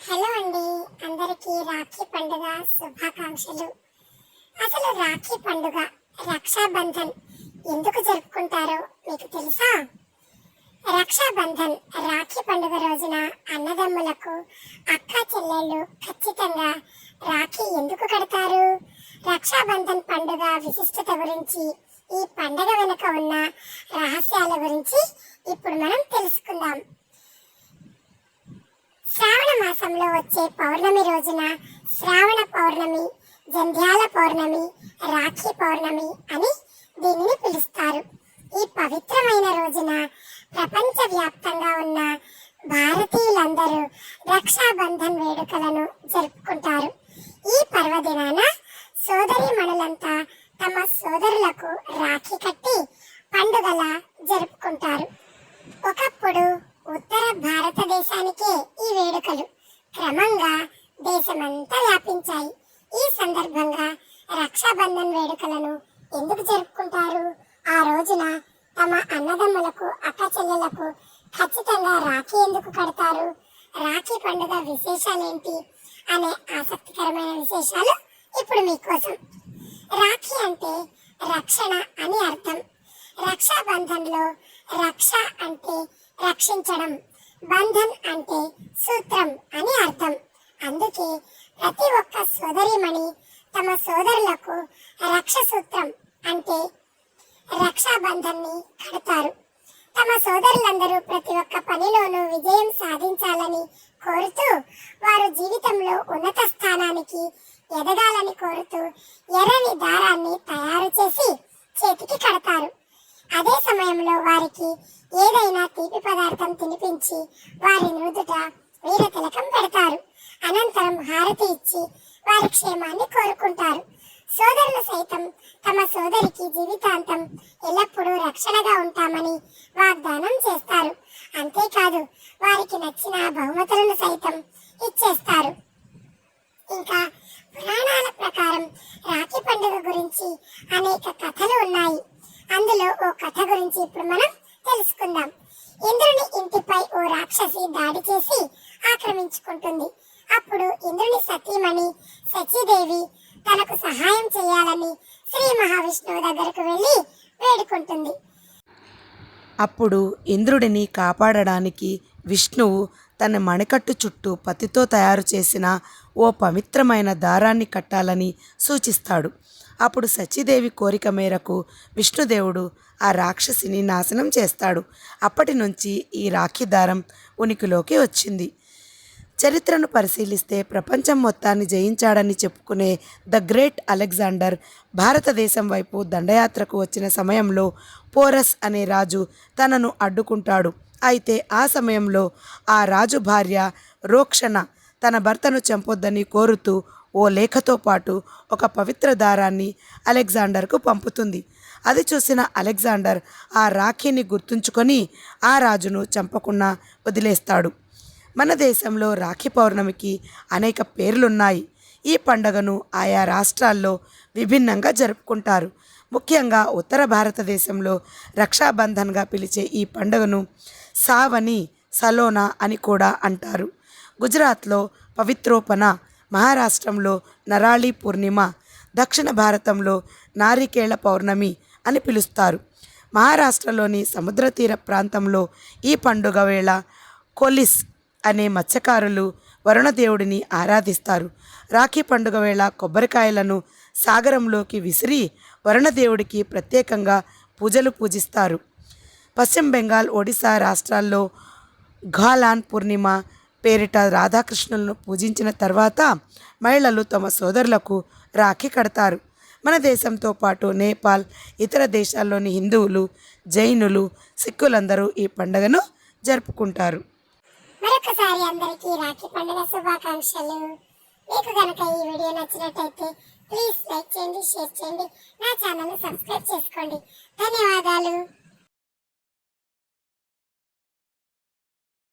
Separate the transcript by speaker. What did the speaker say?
Speaker 1: Hello అండి. అందరికీ రాఖీ పండుగ శుభాకాంక్షలు. అసలు రాఖీ పండుగ రక్షాబంధన్ ఎందుకు జరుపుకుంటారో మీకు తెలుసా? రక్షాబంధన్ రాఖీ పండుగ రోజున అన్నదమ్ములకు అక్క చెల్లెళ్ళు ఖచ్చితంగా రాఖీ ఎందుకు కడతారు? రక్షాబంధన్ పండుగ విశిష్టత గురించి ఈ పండుగ వెనుక ఉన్న రహస్యాల గురించి ఇప్పుడు మనం తెలుసుకుందాం. శ్రావణ మాసంలో వచ్చే పౌర్ణమి రోజున శ్రావణ పౌర్ణమి జంధ్యాల పౌర్ణమి రాఖీ పౌర్ణమి అని దీనిని పిలుస్తారు. ఈ పవిత్రమైన రోజున ప్రపంచ వ్యాప్తంగా ఉన్న భారతీయులందరూ రక్షాబంధన్ వేడుకలను జరుపుకుంటారు. ఈ పర్వదినాన సోదరీమణులంతా తమ సోదరులకు రాఖీ కట్టి పండుగల జరుపుకుంటారు. ఒకప్పుడు ఉత్తర భారతదేశానికే ఈ వేడుకలు. క్రమంగా దేశమంతా వ్యాపించాయి. ఈ సందర్భంగా రక్షాబంధన్ వేడుకలను ఎందుకు జరుపుకుంటారు? ఆ రోజున తమ అన్నదమ్ములకు అక్క చెల్లెలకు ఖచ్చితంగా రాఖీ ఎందుకు కడతారు? రాఖీ పండుగ విశేషాలేంటి? అనే ఆసక్తికరమైన విశేషాలు ఇప్పుడు మీకోసం. రాఖీ అంటే రక్షణ అని అర్థం. రక్షాబంధంలో రక్ష అంటే రక్షించడం. బంధన్ అంటే సూత్రం అని అర్థం. అందుకే ప్రతి ఒక్క సోదరిమణి తమ సోదరులకు రక్ష సూత్రం అంటే రక్షాబంధన్ని కడతారు. తమ సోదరులందరూ ప్రతి ఒక్క పనిలోనూ విజయం సాధించాలని కోరుతూ వారు జీవితంలో ఉన్నత స్థానానికి ఎదగాలని కోరుతూ ఎర్రని దారాన్ని తయారు చేసి చేతికి కడతారు. అదే సమయంలో వారికి ఏదైనా తీపి పదార్థం తినిపించి వారి నుదుట వీర తిలకం పెడతారు. అనంతరం హారతి ఇచ్చి వారి క్షేమాన్ని కోరుకుంటారు. సోదరులు సైతం తమ సోదరికి జీవితాంతం ఎల్లప్పుడూ రక్షణగా ఉంటామని వాగ్దానం చేస్తారు. అంతేకాదు వారికి నచ్చిన బహుమతులను సైతం ఇచ్చేస్తారు. ఇంకా పురాణాల ప్రకారం రాఖీ పండుగ గురించి అనేక కథలు ఉన్నాయి. అందులో ఓ కథ గురించి ఇప్పుడు మనం తెలుసుకుందాం. ఇంద్రుని ఇంటిపై ఓ రాక్షసి దాడి చేసి ఆక్రమించుకుంటుంది. అప్పుడు ఇంద్రుని సతీమణి సచీదేవి తనకు సహాయం చేయాలని శ్రీ మహావిష్ణువు దగ్గరకు వెళ్ళి వేడుకుంటుంది.
Speaker 2: అప్పుడు ఇంద్రుడిని కాపాడడానికి విష్ణువు తన మణికట్టు చుట్టూ పత్తితో తయారు చేసిన ఓ పవిత్రమైన దారాన్ని కట్టాలని సూచిస్తాడు. అప్పుడు సచీదేవి కోరిక మేరకు విష్ణుదేవుడు ఆ రాక్షసిని నాశనం చేస్తాడు. అప్పటి నుంచి ఈ రాఖీ దారం ఉనికిలోకి వచ్చింది. చరిత్రను పరిశీలిస్తే ప్రపంచం మొత్తాన్ని జయించాడని చెప్పుకునే ద గ్రేట్ అలెగ్జాండర్ భారతదేశం వైపు దండయాత్రకు వచ్చిన సమయంలో పోరస్ అనే రాజు తనను అడ్డుకుంటాడు. అయితే ఆ సమయంలో ఆ రాజు భార్య రోక్షణ తన భర్తను చంపొద్దని కోరుతూ ఓ లేఖతో పాటు ఒక పవిత్ర దారాన్ని అలెగ్జాండర్కు పంపుతుంది. అది చూసిన అలెగ్జాండర్ ఆ రాఖీని గుర్తుంచుకొని ఆ రాజును చంపకుండా వదిలేస్తాడు. మన దేశంలో రాఖీ పౌర్ణమికి అనేక పేర్లున్నాయి. ఈ పండుగను ఆయా రాష్ట్రాల్లో విభిన్నంగా జరుపుకుంటారు. ముఖ్యంగా ఉత్తర భారతదేశంలో రక్షాబంధన్గా పిలిచే ఈ పండుగను సావని సలోనా అని కూడా అంటారు. గుజరాత్లో పవిత్రోపణ మహారాష్ట్రంలో నరాళి పూర్ణిమ దక్షిణ భారతంలో నారికేళ పౌర్ణమి అని పిలుస్తారు. మహారాష్ట్రలోని సముద్ర తీర ప్రాంతంలో ఈ పండుగ వేళ కొలిస్ అనే మత్స్యకారులు వరుణదేవుడిని ఆరాధిస్తారు. రాఖీ పండుగ వేళ కొబ్బరికాయలను సాగరంలోకి విసిరి వరుణదేవుడికి ప్రత్యేకంగా పూజలు పూజిస్తారు. పశ్చిమ బెంగాల్ ఒడిశా రాష్ట్రాల్లో ఘాలాన్ పూర్ణిమ పేరిట రాధాకృష్ణులను పూజించిన తర్వాత మహిళలు తమ సోదరులకు రాఖీ కడతారు. మన దేశంతో పాటు నేపాల్ ఇతర దేశాల్లోని హిందువులు జైనులు సిక్కులందరూ ఈ పండుగను జరుపుకుంటారు.
Speaker 1: మరొకసారి అందరికీ రాఖీ పండుగ శుభాకాంక్షలు. మీకు కనుక ఈ వీడియో నచ్చినట్టయితే ప్లీజ్ లైక్ చేయండి షేర్ చేయండి. నా ఛానల్ సబ్స్క్రైబ్ చేసుకోండి. ధన్యవాదాలు.